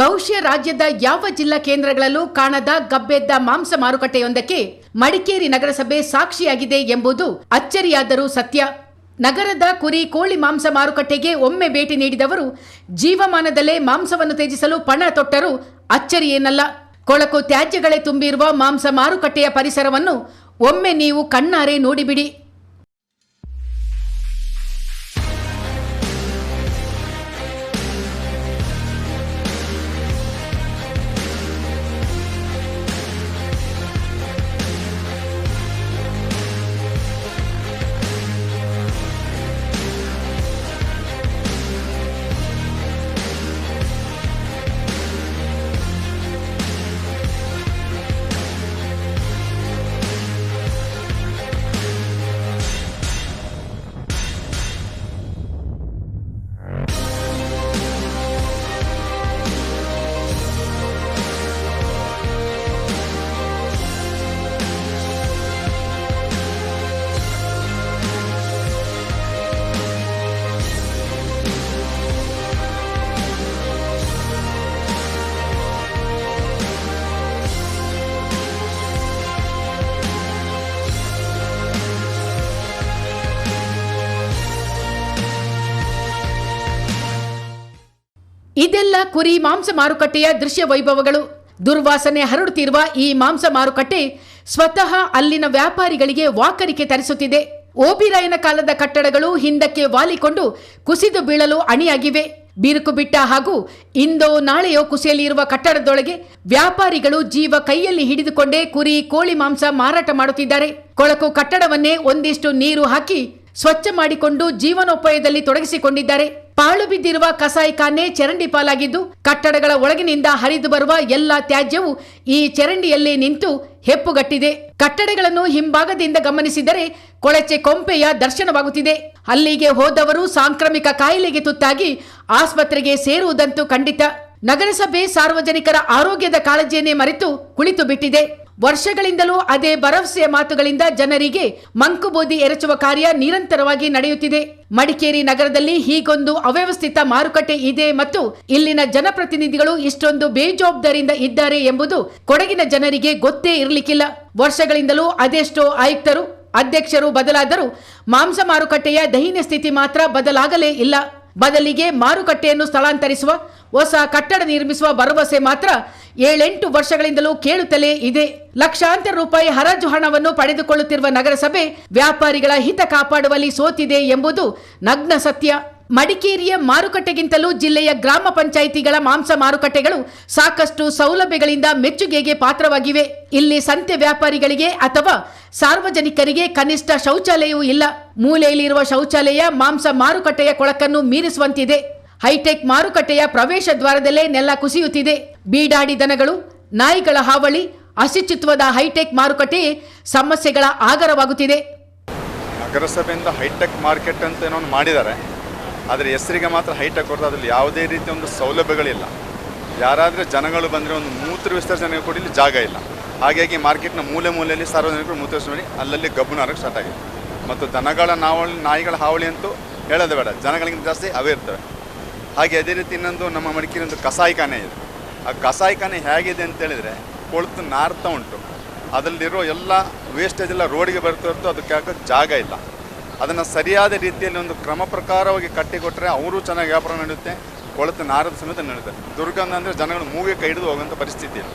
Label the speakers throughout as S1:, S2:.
S1: ಬಹುಶಃ ರಾಜ್ಯದ ಯಾವ ಜಿಲ್ಲಾ ಕೇಂದ್ರಗಳಲ್ಲೂ ಕಾಣದ ಗಬ್ಬೆದ್ದ ಮಾಂಸ ಮಾರುಕಟ್ಟೆಯೊಂದಕ್ಕೆ ಮಡಿಕೇರಿ ನಗರಸಭೆ ಸಾಕ್ಷಿಯಾಗಿದೆ ಎಂಬುದು ಅಚ್ಚರಿಯಾದರೂ ಸತ್ಯ. ನಗರದ ಕುರಿ ಕೋಳಿ ಮಾಂಸ ಮಾರುಕಟ್ಟೆಗೆ ಒಮ್ಮೆ ಭೇಟಿ ನೀಡಿದವರು ಜೀವಮಾನದಲ್ಲೇ ಮಾಂಸವನ್ನು ತ್ಯಜಿಸಲು ಪಣ ತೊಟ್ಟರೂ ಅಚ್ಚರಿಯೇನಲ್ಲ. ಕೊಳಕು ತ್ಯಾಜ್ಯಗಳೇ ತುಂಬಿರುವ ಮಾಂಸ ಮಾರುಕಟ್ಟೆಯ ಪರಿಸರವನ್ನು ಒಮ್ಮೆ ನೀವು ಕಣ್ಣಾರೆ ನೋಡಿಬಿಡಿ. ಇದೆಲ್ಲ ಕುರಿ ಮಾಂಸ ಮಾರುಕಟ್ಟೆಯ ದೃಶ್ಯ ವೈಭವಗಳು. ದುರ್ವಾಸನೆ ಹರಡುತ್ತಿರುವ ಈ ಮಾಂಸ ಮಾರುಕಟ್ಟೆ ಸ್ವತಃ ಅಲ್ಲಿನ ವ್ಯಾಪಾರಿಗಳಿಗೆ ವಾಕರಿಕೆ ತರಿಸುತ್ತಿದೆ. ಓಬಿರಾಯನ ಕಾಲದ ಕಟ್ಟಡಗಳು ಹಿಂದಕ್ಕೆ ವಾಲಿಕೊಂಡು ಕುಸಿದು ಬೀಳಲು ಅಣಿಯಾಗಿವೆ. ಬಿರುಕು ಬಿಟ್ಟ ಹಾಗೂ ಇಂದೋ ನಾಳೆಯೋ ಕುಸಿಯಲಿರುವ ಕಟ್ಟಡದೊಳಗೆ ವ್ಯಾಪಾರಿಗಳು ಜೀವ ಕೈಯಲ್ಲಿ ಹಿಡಿದುಕೊಂಡೇ ಕುರಿ, ಕೋಳಿ ಮಾಂಸ ಮಾರಾಟ ಮಾಡುತ್ತಿದ್ದಾರೆ. ಕೊಳಕು ಕಟ್ಟಡವನ್ನೇ ಒಂದಿಷ್ಟು ನೀರು ಹಾಕಿ ಸ್ವಚ್ಛ ಮಾಡಿಕೊಂಡು ಜೀವನೋಪಾಯದಲ್ಲಿ ತೊಡಗಿಸಿಕೊಂಡಿದ್ದಾರೆ. ಪಾಳು ಬಿದ್ದಿರುವ ಕಸಾಯಿಖಾನೆ ಚರಂಡಿ ಪಾಲಾಗಿದ್ದು, ಕಟ್ಟಡಗಳ ಒಳಗಿನಿಂದ ಹರಿದು ಬರುವ ಎಲ್ಲ ತ್ಯಾಜ್ಯವು ಈ ಚರಂಡಿಯಲ್ಲಿ ನಿಂತು ಹೆಪ್ಪುಗಟ್ಟಿದೆ. ಕಟ್ಟಡಗಳನ್ನು ಹಿಂಭಾಗದಿಂದ ಗಮನಿಸಿದರೆ ಕೊಳಚೆ ಕೊಂಪೆಯ ದರ್ಶನವಾಗುತ್ತಿದೆ. ಅಲ್ಲಿಗೆ ಹೋದವರು ಸಾಂಕ್ರಾಮಿಕ ಕಾಯಿಲೆಗೆ ತುತ್ತಾಗಿ ಆಸ್ಪತ್ರೆಗೆ ಸೇರುವುದಂತೂ ಖಂಡಿತ. ನಗರಸಭೆ ಸಾರ್ವಜನಿಕರ ಆರೋಗ್ಯದ ಕಾಳಜಿಯನ್ನೇ ಮರೆತು ಕುಳಿತು ಬಿಟ್ಟಿದೆ ವರ್ಷಗಳಿಂದಲೂ ಅದೇ ಭರವಸೆಯ ಮಾತುಗಳಿಂದ ಜನರಿಗೆ ಮಂಕುಬೋದಿ ಎರಚುವ ಕಾರ್ಯ ನಿರಂತರವಾಗಿ ನಡೆಯುತ್ತಿದೆ. ಮಡಿಕೇರಿ ನಗರದಲ್ಲಿ ಹೀಗೊಂದು ಅವ್ಯವಸ್ಥಿತ ಮಾರುಕಟ್ಟೆ ಇದೆ ಮತ್ತು ಇಲ್ಲಿನ ಜನಪ್ರತಿನಿಧಿಗಳು ಇಷ್ಟೊಂದು ಬೇಜವಾಬ್ದಾರಿಯಿಂದ ಇದ್ದಾರೆ ಎಂಬುದು ಕೊಡಗಿನ ಜನರಿಗೆ ಗೊತ್ತೇ ಇರಲಿಕ್ಕಿಲ್ಲ. ವರ್ಷಗಳಿಂದಲೂ ಅದೆಷ್ಟೋ ಆಯುಕ್ತರು, ಅಧ್ಯಕ್ಷರು ಬದಲಾದರೂ ಮಾಂಸ ಮಾರುಕಟ್ಟೆಯ ದೈಹಿನ ಸ್ಥಿತಿ ಮಾತ್ರ ಬದಲಾಗಲೇ ಇಲ್ಲ. ಬದಲಿಗೆ ಮಾರುಕಟ್ಟೆಯನ್ನು ಸ್ಥಳಾಂತರಿಸುವ, ಹೊಸ ಕಟ್ಟಡ ನಿರ್ಮಿಸುವ ಭರವಸೆ ಮಾತ್ರ ಏಳೆಂಟು ವರ್ಷಗಳಿಂದಲೂ ಕೇಳುತ್ತಲೇ ಇದೆ. ಲಕ್ಷಾಂತರ ರೂಪಾಯಿ ಹರಾಜು ಹಣವನ್ನು ಪಡೆದುಕೊಳ್ಳುತ್ತಿರುವ ನಗರಸಭೆ ವ್ಯಾಪಾರಿಗಳ ಹಿತ ಕಾಪಾಡುವಲ್ಲಿ ಸೋತಿದೆ ಎಂಬುದು ನಗ್ನ ಸತ್ಯ. ಮಡಿಕೇರಿಯ ಮಾರುಕಟ್ಟೆಗಿಂತಲೂ ಜಿಲ್ಲೆಯ ಗ್ರಾಮ ಪಂಚಾಯಿತಿಗಳ ಮಾಂಸ ಮಾರುಕಟ್ಟೆಗಳು ಸಾಕಷ್ಟು ಸೌಲಭ್ಯಗಳಿಂದ ಮೆಚ್ಚುಗೆಗೆ ಪಾತ್ರವಾಗಿವೆ. ಇಲ್ಲಿ ಸಂತೆ ವ್ಯಾಪಾರಿಗಳಿಗೆ ಅಥವಾ ಸಾರ್ವಜನಿಕರಿಗೆ ಕನಿಷ್ಠ ಶೌಚಾಲಯವೂ ಇಲ್ಲ. ಮೂಲೆಯಲ್ಲಿರುವ ಶೌಚಾಲಯ ಮಾಂಸ ಮಾರುಕಟ್ಟೆಯ ಕೊಳಕನ್ನು ಮೀರಿಸುವಂತಿದೆ. ಹೈಟೆಕ್ ಮಾರುಕಟ್ಟೆಯ ಪ್ರವೇಶ ದ್ವಾರದಲ್ಲೇ ನೆಲ ಕುಸಿಯುತ್ತಿದೆ. ಬೀಡಾಡಿ ದನಗಳು, ನಾಯಿಗಳ ಹಾವಳಿ ಅಶುಚಿತ್ವದ ಹೈಟೆಕ್ ಮಾರುಕಟ್ಟೆ ಸಮಸ್ಯೆಗಳ ಆಗರವಾಗುತ್ತಿದೆ.
S2: ನಗರಸಭೆಯಿಂದ ಹೈಟೆಕ್ ಮಾರ್ಕೆಟ್ ಅಂತ ಏನೋ ಮಾಡಿದ್ದಾರೆ. ಆದರೆ ಹೆಸರಿಗೆ ಮಾತ್ರ ಹೈಟಾಗಿ ಕೊಡ್ತಾ ಅದರಲ್ಲಿ ಯಾವುದೇ ರೀತಿಯ ಒಂದು ಸೌಲಭ್ಯಗಳಿಲ್ಲ. ಯಾರಾದರೂ ಜನಗಳು ಬಂದರೆ ಒಂದು ಮೂತ್ರ ವಿಸರ್ಜನೆಗೆ ಕೂಡ ಜಾಗ ಇಲ್ಲ. ಹಾಗಾಗಿ ಮಾರ್ಕೆಟ್ನ ಮೂಲೆ ಮೂಲೆಯಲ್ಲಿ ಸಾರ್ವಜನಿಕರು ಮೂತ್ರ ಮಾಡಿ ಅಲ್ಲಲ್ಲಿ ಗಬ್ಬು ನಾರಕ್ಕೆ ಸ್ಟಾರ್ಟ್ ಆಗಿದೆ. ಮತ್ತು ದನಗಳ ನಾವಳಿ, ನಾಯಿಗಳ ಹಾವಳಿ ಅಂತೂ ಹೇಳೋದು ಬೇಡ. ಜನಗಳಿಗಿಂತ ಜಾಸ್ತಿ ಅವೇ ಇರ್ತವೆ. ಹಾಗೆ ಅದೇ ರೀತಿ ಇನ್ನೊಂದು ನಮ್ಮ ಮಡಿಕೇರಿ ಒಂದು ಕಸಾಯಿಖಾನೆ ಇದೆ. ಆ ಕಸಾಯಿಖಾನೆ ಹೇಗಿದೆ ಅಂತ ಹೇಳಿದರೆ ಕೊಳ್ತು ನಾರ್ತಾ ಉಂಟು. ಅದರಲ್ಲಿರೋ ಎಲ್ಲ ವೇಸ್ಟೇಜ್ ಎಲ್ಲ ರೋಡಿಗೆ ಬರ್ತಾ ಇರ್ತೋ ಅದಕ್ಕೆ ಜಾಗ ಇಲ್ಲ. ಅದನ್ನು ಸರಿಯಾದ ರೀತಿಯಲ್ಲಿ ಒಂದು ಕ್ರಮ ಪ್ರಕಾರವಾಗಿ ಕಟ್ಟಿಕೊಟ್ಟರೆ ಅವರು ಚೆನ್ನಾಗಿ ವ್ಯಾಪಾರ ನಡೆಯುತ್ತೆ, ಕೊಳತು ನಾರದ ಸಮೇತ ನಡೆಯುತ್ತೆ ದುರ್ಗಂಧ ಅಂದರೆ ಜನಗಳು ಮೂಗೆ ಕೈ ಹಿಡಿದು ಹೋಗುವಂಥ ಪರಿಸ್ಥಿತಿ ಇಲ್ಲ.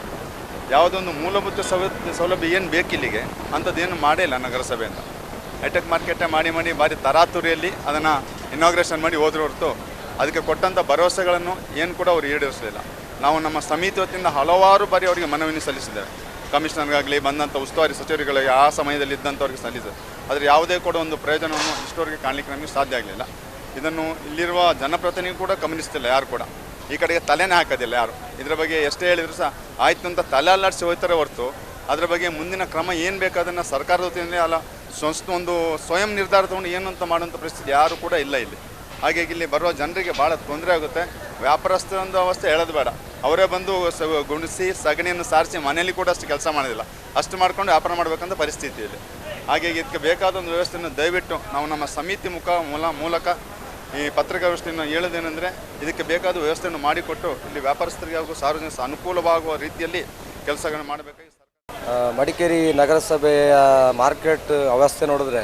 S2: ಯಾವುದೊಂದು ಮೂಲಭೂತ ಸೌಲಭ್ಯ ಸೌಲಭ್ಯ ಏನು ಬೇಕಿಲ್ಲಿಗೆ ಅಂಥದ್ದೇನು ಮಾಡೇ ಇಲ್ಲ ನಗರಸಭೆಯಿಂದ. ಹೈಟೆಕ್ ಮಾರ್ಕೆಟೇ ಮಾಡಿ ಮಾಡಿ ಭಾರಿ ತರಾತುರಿಯಲ್ಲಿ ಅದನ್ನು ಇನಾಗ್ರೇಷನ್ ಮಾಡಿ ಹೋದ್ರ ಹೊರತು ಅದಕ್ಕೆ ಕೊಟ್ಟಂಥ ಭರವಸೆಗಳನ್ನು ಏನು ಕೂಡ ಅವರು ಈಡೇರಿಸಲಿಲ್ಲ. ನಾವು ನಮ್ಮ ಸಮಿತಿ ವತಿಯಿಂದ ಹಲವಾರು ಬಾರಿ ಅವರಿಗೆ ಮನವಿಯನ್ನು ಸಲ್ಲಿಸಿದ್ದೇವೆ ಕಮಿಷನರ್ಗಾಗಲಿ ಬಂದಂಥ ಉಸ್ತುವಾರಿ ಸಚಿವರುಗಳಿಗೆ ಆ ಸಮಯದಲ್ಲಿ ಇದ್ದಂಥವ್ರಿಗೆ ಸಲ್ಲಿಸಿದೆ ಆದರೆ ಯಾವುದೇ ಕೂಡ ಒಂದು ಪ್ರಯೋಜನವನ್ನು ಇಷ್ಟವರೆಗೆ ಕಾಣಲಿಕ್ಕೆ ನಮಗೆ ಸಾಧ್ಯ ಆಗಲಿಲ್ಲ. ಇದನ್ನು ಇಲ್ಲಿರುವ ಜನಪ್ರತಿನಿಧಿ ಕೂಡ ಗಮನಿಸ್ತಿಲ್ಲ, ಯಾರು ಕೂಡ. ಈ ಕಡೆಗೆ ತಲೆನೇ ಹಾಕೋದಿಲ್ಲ ಯಾರು. ಇದರ ಬಗ್ಗೆ ಎಷ್ಟೇ ಹೇಳಿದ್ರು ಸಹ ಆಯ್ತು ಅಂತ ತಲೆ ಅಲ್ಲಾಡಿಸಿ ಹೋಗ್ತಾರೆ ಹೊರತು ಅದರ ಬಗ್ಗೆ ಮುಂದಿನ ಕ್ರಮ ಏನು ಬೇಕಾದನ್ನು ಸರ್ಕಾರದ ವತಿಯಿಂದ ಅಲ್ಲ, ಸಂಸ್ಥೆ ಒಂದು ಸ್ವಯಂ ನಿರ್ಧಾರ ತಗೊಂಡು ಏನು ಅಂತ ಮಾಡುವಂಥ ಪರಿಸ್ಥಿತಿ ಯಾರು ಕೂಡ ಇಲ್ಲ ಇಲ್ಲಿ. ಹಾಗಾಗಿ ಇಲ್ಲಿ ಬರುವ ಜನರಿಗೆ ಭಾಳ ತೊಂದರೆ ಆಗುತ್ತೆ. ವ್ಯಾಪಾರಸ್ಥರ ಒಂದು ಅವಸ್ಥೆ ಹೇಳೋದು ಬೇಡ. ಅವರೇ ಬಂದು ಗುಣಿಸಿ ಸಗಣಿಯನ್ನು ಸಾರಿಸಿ ಮನೆಯಲ್ಲಿ ಕೂಡ ಅಷ್ಟು ಕೆಲಸ ಮಾಡೋದಿಲ್ಲ ಅಷ್ಟು ಮಾಡ್ಕೊಂಡು ವ್ಯಾಪಾರ ಮಾಡಬೇಕಂತ ಪರಿಸ್ಥಿತಿ ಇದೆ ಹಾಗಾಗಿ ಇದಕ್ಕೆ ಬೇಕಾದ ಒಂದು ವ್ಯವಸ್ಥೆಯನ್ನು ದಯವಿಟ್ಟು ನಾವು ನಮ್ಮ ಸಮಿತಿ ಮುಖ ಮೂಲ, ಮೂಲಕ ಈ ಪತ್ರಿಕಾಗೋಷ್ಠಿಯನ್ನು ಹೇಳೋದೇನೆಂದರೆ ಇದಕ್ಕೆ ಬೇಕಾದ ವ್ಯವಸ್ಥೆಯನ್ನು ಮಾಡಿಕೊಟ್ಟು ಇಲ್ಲಿ ವ್ಯಾಪಾರಸ್ಥರಿಗೆ ಹಾಗೂ ಸಾರ್ವಜನಿಕ ಅನುಕೂಲವಾಗುವ ರೀತಿಯಲ್ಲಿ ಕೆಲಸಗಳನ್ನು ಮಾಡಬೇಕಾಗಿ
S3: ಮಡಿಕೇರಿ ನಗರಸಭೆಯ ಮಾರ್ಕೆಟ್ ವ್ಯವಸ್ಥೆ ನೋಡಿದ್ರೆ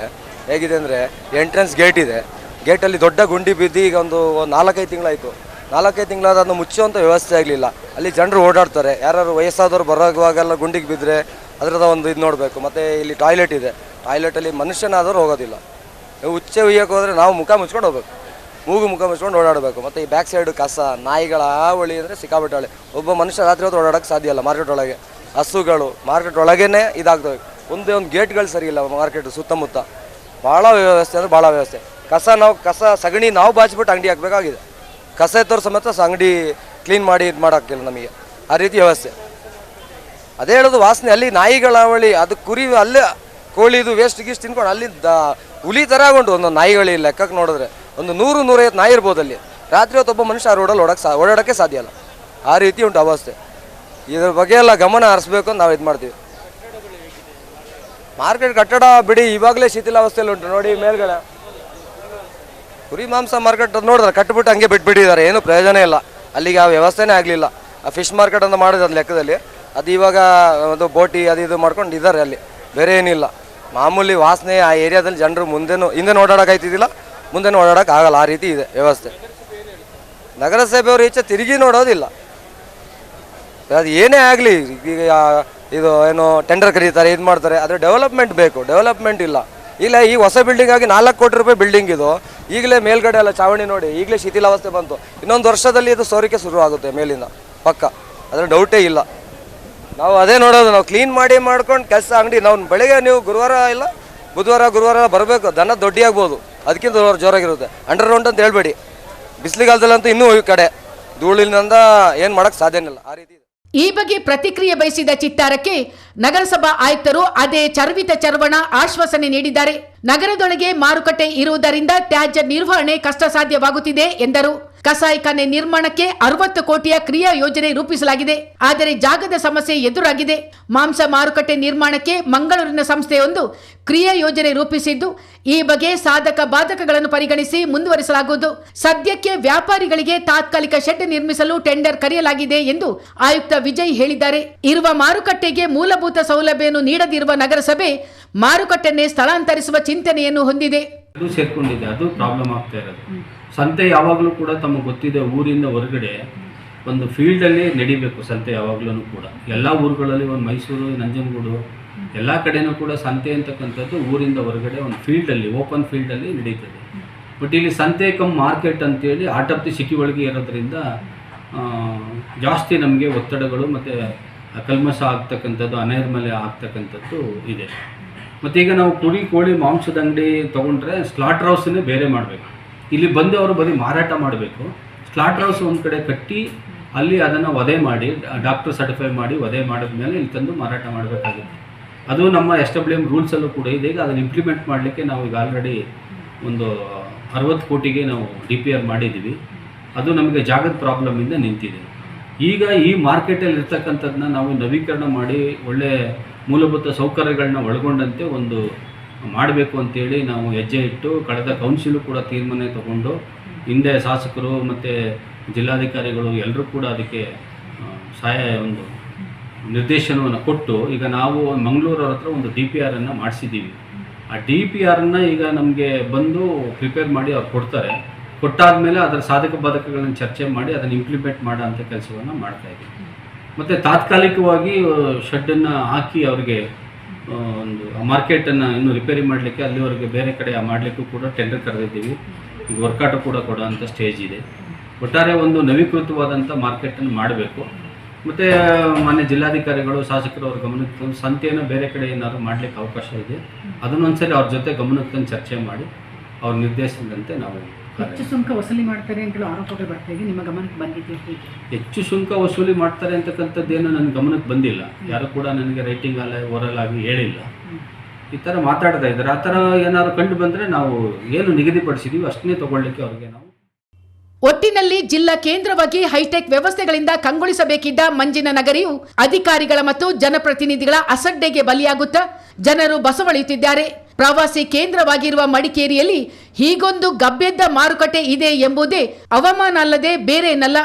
S3: ಹೇಗಿದೆ ಅಂದರೆ ಎಂಟ್ರೆನ್ಸ್ ಗೇಟ್ ಇದೆ. ಗೇಟಲ್ಲಿ ದೊಡ್ಡ ಗುಂಡಿ ಬಿದ್ದು ಈಗ ಒಂದು ನಾಲ್ಕೈದು ತಿಂಗಳಾಯಿತು. ನಾಲ್ಕೈದು ತಿಂಗಳಾದ ಮುಚ್ಚುವಂಥ ವ್ಯವಸ್ಥೆ ಆಗಲಿಲ್ಲ. ಅಲ್ಲಿ ಜನರು ಓಡಾಡ್ತಾರೆ. ಯಾರು ವಯಸ್ಸಾದವರು ಬರೋವಾಗೆಲ್ಲ ಗುಂಡಿಗೆ ಬಿದ್ದರೆ ಅದರದ ಒಂದು ಇದು ನೋಡಬೇಕು. ಮತ್ತು ಇಲ್ಲಿ ಟಾಯ್ಲೆಟ್ ಇದೆ. ಟಾಯ್ಲೆಟಲ್ಲಿ ಮನುಷ್ಯನಾದರೂ ಹೋಗೋದಿಲ್ಲ. ಉಚ್ಚೆ ಉಯ್ಯಕ್ಕೆ ಹೋದರೆ ನಾವು ಮುಖ ಮುಚ್ಕೊಂಡು ಹೋಗ್ಬೇಕು. ಮೂಗು ಮುಖ ಮುಚ್ಕೊಂಡು ಓಡಾಡಬೇಕು. ಮತ್ತು ಈ ಬ್ಯಾಕ್ ಸೈಡ್ ಕಸ, ನಾಯಿಗಳ ಹಾವಳಿ ಅಂದರೆ ಸಿಕ್ಕಾಬಿಟ್ಟಾಳೆ ಒಬ್ಬ ಮನುಷ್ಯ ರಾತ್ರಿ ಹೊತ್ತು ಓಡಾಡೋಕೆ ಸಾಧ್ಯ ಇಲ್ಲ ಮಾರ್ಕೆಟ್ ಒಳಗೆ. ಹಸುಗಳು ಮಾರ್ಕೆಟ್ ಒಳಗೇ ಇದಾಗ್ತವೆ. ಒಂದೇ ಒಂದು ಗೇಟ್ಗಳು ಸರಿ ಇಲ್ಲ ಮಾರ್ಕೆಟ್ ಸುತ್ತಮುತ್ತ. ಭಾಳ ವ್ಯವಸ್ಥೆ ಅಂದರೆ ಭಾಳ ವ್ಯವಸ್ಥೆ. ಕಸ ನಾವು, ಕಸ ಸಗಣಿ ನಾವು ಬಾಚಿಬಿಟ್ಟು ಅಂಗಡಿ ಹಾಕಬೇಕಾಗಿದೆ. ಕಸ ಎತ್ತೋರು ಸಮೇತ ಅಂಗಡಿ ಕ್ಲೀನ್ ಮಾಡಿ ಇದು ಮಾಡೋಕ್ಕಿಲ್ಲ ನಮಗೆ. ಆ ರೀತಿ ವ್ಯವಸ್ಥೆ. ಅದೇ ಹೇಳೋದು ವಾಸನೆ, ಅಲ್ಲಿ ನಾಯಿಗಳ ಅವಳಿ, ಅದು ಕುರಿ ಅಲ್ಲೇ ಕೋಳಿದು ವೇಸ್ಟ್ ಗೀಸ್ಟ್ ತಿನ್ಕೊಂಡು ಅಲ್ಲಿ ಹುಲಿ ಥರ ಆಗೊಂಡು ಒಂದು ನಾಯಿಗಳು ಲೆಕ್ಕಕ್ಕೆ ನೋಡಿದ್ರೆ ಒಂದು ನೂರು, ನೂರೈವತ್ತು ನಾಯಿ ಇರ್ಬೋದು ಅಲ್ಲಿ. ರಾತ್ರಿ ಹೊತ್ತೊಬ್ಬ ಮನುಷ್ಯ ಆ ರೋಡಲ್ಲಿ ಓಡಕ್ಕೆ ಸಾ ಓಡಾಡೋಕ್ಕೆ ಸಾಧ್ಯ ಇಲ್ಲ. ಆ ರೀತಿ ಉಂಟು ಅವಸ್ಥೆ. ಇದ್ರ ಬಗ್ಗೆ ಎಲ್ಲ ಗಮನ ಹರಿಸ್ಬೇಕು ನಾವು ಇದು ಮಾಡ್ತೀವಿ. ಮಾರ್ಕೆಟ್ ಕಟ್ಟಡ ಬಿಡಿ, ಇವಾಗಲೇ ಶಿಥಿಲಾವಸ್ಥೆಯಲ್ಲಿ ಉಂಟು. ನೋಡಿ ಮೇಲ್ಗಡೆ. ಕುರಿ ಮಾಂಸ ಮಾರ್ಕೆಟ್ ಅದು ನೋಡಿದ್ರೆ ಕಟ್ಬಿಟ್ಟು ಹಂಗೆ ಬಿಟ್ಬಿಟ್ಟಿದ್ದಾರೆ, ಏನು ಪ್ರಯೋಜನ ಇಲ್ಲ. ಅಲ್ಲಿಗೆ ಆ ವ್ಯವಸ್ಥೆನೇ ಆಗಲಿಲ್ಲ. ಆ ಫಿಶ್ ಮಾರ್ಕೆಟ್ ಅಂತ ಮಾಡಿದ ಲೆಕ್ಕದಲ್ಲಿ. ಅದು ಇವಾಗ ಒಂದು ಬೋಟಿ ಅದು ಇದು ಮಾಡ್ಕೊಂಡು ಇದ್ದಾರೆ ಅಲ್ಲಿ. ಬೇರೆ ಏನಿಲ್ಲ. ಮಾಮೂಲಿ ವಾಸನೆ ಆ ಏರಿಯಾದಲ್ಲಿ ಜನರು ಮುಂದೆನೂ, ಹಿಂದೆ ಓಡಾಡಕ್ಕೆ ಆಯ್ತಿದ್ದಿಲ್ಲ. ಮುಂದೆ ಓಡಾಡಕ್ಕೆ ಆಗಲ್ಲ, ಆ ರೀತಿ ಇದೆ ವ್ಯವಸ್ಥೆ. ನಗರಸಭೆಯವರು ಈಚೆ ತಿರುಗಿ ನೋಡೋದಿಲ್ಲ. ಅದು ಏನೇ ಆಗಲಿ, ಈಗ ಇದು, ಏನು ಟೆಂಡರ್ ಕರೀತಾರೆ ಇದು ಮಾಡ್ತಾರೆ ಆದರೆ ಡೆವಲಪ್ಮೆಂಟ್ ಬೇಕು. ಡೆವಲಪ್ಮೆಂಟ್ ಇಲ್ಲ. ಇಲ್ಲ, ಈ ಹೊಸ ಬಿಲ್ಡಿಂಗ್ ಆಗಿ ನಾಲ್ಕು ಕೋಟಿ ರೂಪಾಯಿ ಬಿಲ್ಡಿಂಗ್ ಇದು. ಈಗಲೇ ಮೇಲ್ಗಡೆ ಅಲ್ಲ ಚಾವಣಿ ನೋಡಿ, ಈಗಲೇ ಶಿಥಿಲಾವಸ್ಥೆ ಬಂತು. ಇನ್ನೊಂದು ವರ್ಷದಲ್ಲಿ ಇದು ಸೋರಿಕೆ ಶುರುವಾಗುತ್ತೆ ಮೇಲಿಂದ, ಪಕ್ಕ. ಅದ್ರ ಡೌಟೇ ಇಲ್ಲ. ನಾವು ಅದೇ ನೋಡೋದು, ನಾವು ಕ್ಲೀನ್ ಮಾಡಿ ಮಾಡ್ಕೊಂಡು ಕೆಲಸ ಅಂಗಡಿ, ನಾವು ಬೆಳಗ್ಗೆ ನೀವು ಗುರುವಾರ ಇಲ್ಲ, ಬುಧವಾರ, ಗುರುವಾರ ಬರಬೇಕು, ದನ ದೊಡ್ಡಿಯಾಗ್ಬೋದು. ಅದಕ್ಕಿಂತ ಜೋರ- ಜೋರಾಗಿರುತ್ತೆ. ಅಂಡರ್ ಗ್ರೌಂಡ್ ಅಂತ ಹೇಳ್ಬೇಡಿ. ಬಿಸಿಲಿಗಾಲದಲ್ಲಂತೂ ಇನ್ನೂ ಈ ಕಡೆ. ಧೂಳಿನಿಂದ ಏನು ಮಾಡೋಕ್ಕೆ ಸಾಧ್ಯನಿಲ್ಲ ಆ ರೀತಿ
S1: ಈ ಬಗ್ಗೆ ಪ್ರತಿಕ್ರಿಯೆ ಬಯಸಿದ ಚಿತ್ತಾರಕ್ಕೆ ನಗರಸಭಾ ಆಯುಕ್ತರು ಅದೇ ಚರ್ವಿತ ಚರ್ವಣ ಆಶ್ವಾಸನೆ ನೀಡಿದ್ದಾರೆ. ನಗರದೊಳಗೆ ಮಾರುಕಟ್ಟೆ ಇರುವುದರಿಂದ ತ್ಯಾಜ್ಯ ನಿರ್ವಹಣೆ ಕಷ್ಟ ಸಾಧ್ಯವಾಗುತ್ತಿದೆ ಎಂದರು. ಕಸಾಯಿಖಾನೆ ನಿರ್ಮಾಣಕ್ಕೆ ಅರವತ್ತು ಕೋಟಿಯ ಕ್ರಿಯಾ ಯೋಜನೆ ರೂಪಿಸಲಾಗಿದೆ. ಆದರೆ ಜಾಗದ ಸಮಸ್ಯೆ ಎದುರಾಗಿದೆ. ಮಾಂಸ ಮಾರುಕಟ್ಟೆ ನಿರ್ಮಾಣಕ್ಕೆ ಮಂಗಳೂರಿನ ಸಂಸ್ಥೆಯೊಂದು ಕ್ರಿಯಾ ಯೋಜನೆ ರೂಪಿಸಿದ್ದು, ಈ ಬಗ್ಗೆ ಸಾಧಕ ಬಾಧಕಗಳನ್ನು ಪರಿಗಣಿಸಿ ಮುಂದುವರಿಸಲಾಗುವುದು. ಸದ್ಯಕ್ಕೆ ವ್ಯಾಪಾರಿಗಳಿಗೆ ತಾತ್ಕಾಲಿಕ ಶೆಡ್ ನಿರ್ಮಿಸಲು ಟೆಂಡರ್ ಕರೆಯಲಾಗಿದೆ ಎಂದು ಆಯುಕ್ತ ವಿಜಯ್ ಹೇಳಿದ್ದಾರೆ. ಇರುವ ಮಾರುಕಟ್ಟೆಗೆ ಮೂಲಭೂತ ಸೌಲಭ್ಯವನ್ನು ನೀಡದಿರುವ ನಗರಸಭೆ ಮಾರುಕಟ್ಟೆಯನ್ನೇ ಸ್ಥಳಾಂತರಿಸುವ ಚಿಂತನೆಯನ್ನು ಹೊಂದಿದೆ.
S4: ಅದು ಸೇರ್ಕೊಂಡಿದೆ ಅದು ಪ್ರಾಬ್ಲಮ್ ಆಗ್ತಾ ಇರೋದು. ಸಂತೆ ಯಾವಾಗಲೂ ಕೂಡ ತಮಗೆ ಗೊತ್ತಿದೆ ಊರಿಂದ ಹೊರಗಡೆ ಒಂದು ಫೀಲ್ಡಲ್ಲಿ ನಡಿಬೇಕು ಸಂತೆ ಯಾವಾಗ್ಲೂ ಕೂಡ. ಎಲ್ಲ ಊರುಗಳಲ್ಲಿ ಒಂದು ಮೈಸೂರು ನಂಜನಗೂಡು ಎಲ್ಲ ಕಡೆನೂ ಕೂಡ ಸಂತೆ ಅಂತಕ್ಕಂಥದ್ದು ಊರಿಂದ ಹೊರಗಡೆ ಒಂದು ಫೀಲ್ಡಲ್ಲಿ ಓಪನ್ ಫೀಲ್ಡಲ್ಲಿ ನಡೀತದೆ. ಬಟ್ ಇಲ್ಲಿ ಸಂತೆ ಕಮ್ ಮಾರ್ಕೆಟ್ ಅಂತೇಳಿ ಹೇಳಿ ಆಫ್ ದಿ ಸಿಟಿ ಒಳಗೆ ಇರೋದ್ರಿಂದ ಜಾಸ್ತಿ ನಮಗೆ ಒತ್ತಡಗಳು ಮತ್ತು ಕಲ್ಮಶ ಆಗ್ತಕ್ಕಂಥದ್ದು ಅನೈರ್ಮಲ್ಯ ಆಗ್ತಕ್ಕಂಥದ್ದು ಇದೆ. ಮತ್ತು ಈಗ ನಾವು ಕುರಿ, ಕೋಳಿ, ಮಾಂಸದ ಅಂಗಡಿ ತೊಗೊಂಡ್ರೆ ಸ್ಲಾಟರ್ ಹೌಸನ್ನೇ ಬೇರೆ ಮಾಡಬೇಕು. ಇಲ್ಲಿ ಬಂದು ಅವರು ಬರೀ ಮಾರಾಟ ಮಾಡಬೇಕು. ಸ್ಲಾಟರ್ ಹೌಸ್ ಒಂದು ಕಡೆ ಕಟ್ಟಿ ಅಲ್ಲಿ ಅದನ್ನು ವಧೆ ಮಾಡಿ ಡಾಕ್ಟರ್ ಸರ್ಟಿಫೈ ಮಾಡಿ ವಧೆ ಮಾಡಿದ್ಮೇಲೆ ಇಲ್ಲಿ ತಂದು ಮಾರಾಟ ಮಾಡಬೇಕಾಗುತ್ತೆ. ಅದು ನಮ್ಮ ಎಸ್ ಡಬ್ಲ್ಯೂ ಎಂ ರೂಲ್ಸಲ್ಲೂ ಕೂಡ ಇದೆ. ಈಗ ಅದನ್ನು ಇಂಪ್ಲಿಮೆಂಟ್ ಮಾಡಲಿಕ್ಕೆ ನಾವು ಈಗ ಆಲ್ರೆಡಿ ಒಂದು ಅರವತ್ತು ಕೋಟಿಗೆ ನಾವು ಡಿ ಪಿ ಆರ್ ಮಾಡಿದ್ದೀವಿ. ಅದು ನಮಗೆ ಜಾಗದ ಪ್ರಾಬ್ಲಮಿಂದ ನಿಂತಿದೆ. ಈಗ ಈ ಮಾರ್ಕೆಟಲ್ಲಿ ಇರ್ತಕ್ಕಂಥದ್ದನ್ನ ನಾವು ನವೀಕರಣ ಮಾಡಿ ಒಳ್ಳೆ ಮೂಲಭೂತ ಸೌಕರ್ಯಗಳನ್ನ ಒಳಗೊಂಡಂತೆ ಒಂದು ಮಾಡಬೇಕು ಅಂತೇಳಿ ನಾವು ಹೆಜ್ಜೆ ಇಟ್ಟು ಕಳೆದ ಕೌನ್ಸಿಲು ಕೂಡ ತೀರ್ಮಾನ ತಗೊಂಡು ಹಿಂದೆ ಶಾಸಕರು ಮತ್ತು ಜಿಲ್ಲಾಧಿಕಾರಿಗಳು ಎಲ್ಲರೂ ಕೂಡ ಅದಕ್ಕೆ ಸಹಾಯ ಒಂದು ನಿರ್ದೇಶನವನ್ನು ಕೊಟ್ಟು ಈಗ ನಾವು ಮಂಗಳೂರವ್ರ ಹತ್ರ ಒಂದು ಡಿ ಪಿ ಆರನ್ನು ಮಾಡಿಸಿದ್ದೀವಿ. ಆ ಡಿ ಪಿ ಆರನ್ನು ಈಗ ನಮಗೆ ಬಂದು ಪ್ರಿಪೇರ್ ಮಾಡಿ ಅವ್ರು ಕೊಡ್ತಾರೆ. ಕೊಟ್ಟಾದ ಮೇಲೆ ಅದರ ಸಾಧಕ ಬಾಧಕಗಳನ್ನು ಚರ್ಚೆ ಮಾಡಿ ಅದನ್ನು ಇಂಪ್ಲಿಮೆಂಟ್ ಮಾಡೋ ಅಂಥ ಕೆಲಸವನ್ನು ಮಾಡ್ತಾ ಇದ್ದೀವಿ. ಮತ್ತು ತಾತ್ಕಾಲಿಕವಾಗಿ ಶೆಡ್ಡನ್ನು ಹಾಕಿ ಅವರಿಗೆ ಒಂದು ಮಾರ್ಕೆಟನ್ನು ಇನ್ನೂ ರಿಪೇರಿ ಮಾಡಲಿಕ್ಕೆ ಅಲ್ಲಿವರೆಗೆ ಬೇರೆ ಕಡೆ ಮಾಡಲಿಕ್ಕೂ ಕೂಡ ಟೆಂಡರ್ ಕರೆದಿದ್ದೀವಿ. ಈಗ ವರ್ಕೌಟ್ ಕೂಡ ಕೊಡೋವಂಥ ಸ್ಟೇಜ್ ಇದೆ. ಒಟ್ಟಾರೆ ಒಂದು ನವೀಕೃತವಾದಂಥ ಮಾರ್ಕೆಟನ್ನು ಮಾಡಬೇಕು. ಮತ್ತು ಮಾನ್ಯ ಜಿಲ್ಲಾಧಿಕಾರಿಗಳು, ಶಾಸಕರು ಅವ್ರ ಗಮನಕ್ಕೆ ತಂದು ಸಂತೆಯನ್ನು ಬೇರೆ ಕಡೆ ಏನಾದ್ರು ಮಾಡಲಿಕ್ಕೆ ಅವಕಾಶ ಇದೆ. ಅದನ್ನೊಂದ್ಸರಿ ಅವ್ರ ಜೊತೆ ಗಮನಕ್ಕೆ ತಂದು ಚರ್ಚೆ ಮಾಡಿ ಅವ್ರ ನಿರ್ದೇಶನದಂತೆ ನಾವು
S5: ಹೆಚ್ಚು ಸುಂಕ ವಸೂಲಿ ಮಾಡ್ತಾರೆ ಅಂತೇಳಿ ಆರೋಪಗಳು ಬರ್ತಾ ಇದೆ. ನಿಮ್ಮ ಗಮನಕ್ಕೆ ಬಂದಿದೆ ಹೇಗೆ?
S4: ಹೆಚ್ಚು ಸುಂಕ ವಸೂಲಿ ಮಾಡ್ತಾರೆ ಅಂತಕ್ಕಂಥದ್ದೇನು ನನ್ನ ಗಮನಕ್ಕೆ ಬಂದಿಲ್ಲ. ಯಾರು ಕೂಡ ನನಗೆ ರೈಟಿಂಗ್ ಅಲ್ಲ ಓರಲ್ ಆಗಿ ಹೇಳಿಲ್ಲ. ಈ ಥರ ಮಾತಾಡ್ತಾ ಇದ್ದಾರೆ. ಆ ಥರ ಏನಾದ್ರು ಕಂಡು ಬಂದರೆ ನಾವು ಏನು ನಿಗದಿಪಡಿಸಿದೀವಿ ಅಷ್ಟನ್ನೇ ತಗೊಳ್ಳಿಕ್ಕೆ ಅವ್ರಿಗೆ ನಾವು.
S1: ಒಟ್ಟಿನಲ್ಲಿ ಜಿಲ್ಲಾ ಕೇಂದ್ರವಾಗಿ ಹೈಟೆಕ್ ವ್ಯವಸ್ಥೆಗಳಿಂದ ಕಂಗೊಳಿಸಬೇಕಿದ್ದ ಮಂಜಿನ ನಗರಿಯು ಅಧಿಕಾರಿಗಳ ಮತ್ತು ಜನಪ್ರತಿನಿಧಿಗಳ ಅಸಡ್ಡೆಗೆ ಬಲಿಯಾಗುತ್ತಾ ಜನರು ಬಸವಳಿಯುತ್ತಿದ್ದಾರೆ. ಪ್ರವಾಸಿ ಕೇಂದ್ರವಾಗಿರುವ ಮಡಿಕೇರಿಯಲ್ಲಿ ಹೀಗೊಂದು ಗಬ್ಬೆದ್ದ ಮಾರುಕಟ್ಟೆ ಇದೆ ಎಂಬುದೇ ಅವಮಾನ ಅಲ್ಲದೆ ಬೇರೇನಲ್ಲ.